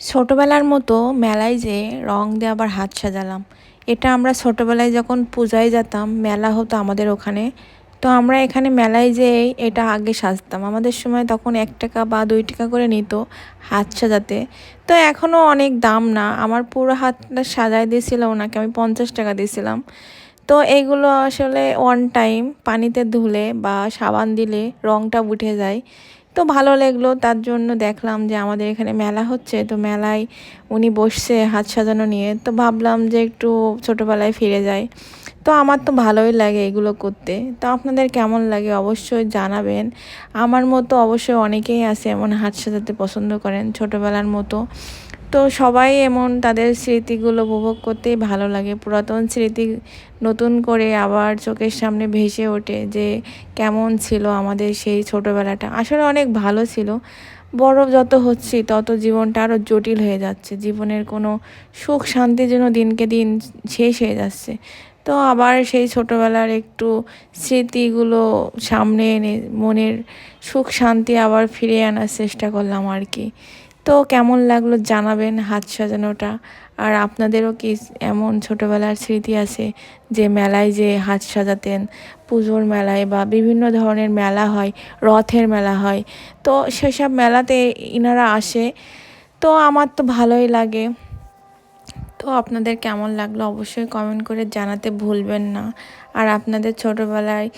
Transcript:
ছোটোবেলার মতো মেলায় যে রং দিয়ে আবার হাত সাজালাম। এটা আমরা ছোটোবেলায় যখন পূজায় যেতাম, মেলা হতো আমাদের ওখানে। তো আমরা এখানে মেলায় যে এটা আগে সাজতাম। আমাদের সময় তখন এক টাকা বা দুই টাকা করে নিত হাত সাজাতে। তো এখনও অনেক দাম না। আমার পুরো হাতটা সাজাই দিয়েছিল ওনাকে, আমি পঞ্চাশ টাকা দিয়েছিলাম। তো এগুলো আসলে ওয়ান টাইম পানিতে ধুলে বা সাবান দিলে রংটা উঠে যায়। তো ভালো লাগল। তার জন্য দেখলাম যে আমাদের এখানে মেলা হচ্ছে। তো মেলায় উনি বসছে হাত সাজানো নিয়ে। তো ভাবলাম যে একটু ছোটোবেলায় ফিরে যাই। তো আমার তো ভালোই লাগে এগুলো করতে। তো আপনাদের কেমন লাগে অবশ্যই জানাবেন। আমার মতো অবশ্যই অনেকেই আছে এমন হাত সাজাতে পছন্দ করেন। ছোটোবেলার মতো তো সবাই এমন তাদের স্মৃতিগুলো উপভোগ করতেই ভালো লাগে। পুরাতন স্মৃতি নতুন করে আবার চোখের সামনে ভেসে ওঠে যে কেমন ছিল আমাদের সেই ছোটোবেলাটা। আসলে অনেক ভালো ছিল। বড় যত হচ্ছি তত জীবনটা আরও জটিল হয়ে যাচ্ছে। জীবনের কোনো সুখ শান্তি যেন দিনকে দিন শেষ হয়ে যাচ্ছে। তো আবার সেই ছোটোবেলার একটু স্মৃতিগুলো সামনে এনে মনের সুখ শান্তি আবার ফিরিয়ে আনার চেষ্টা করলাম আর কি। তো কেমন লাগল জানাবেন হাত সাজানোটা? আর আপনাদেরও কি এমন ছোটোবেলার স্মৃতি আছে যে মেলায় যে হাত সাজাতেন? পুজোর মেলায় বা বিভিন্ন ধরনের মেলা হয়, রথের মেলা হয়। তো সেসব মেলাতে ইনারা আসে। তো আমার তো ভালোই লাগে। তো আপনাদের কেমন লাগল অবশ্যই কমেন্ট করে জানাতে ভুলবেন না। আর আপনাদের ছোটোবেলায়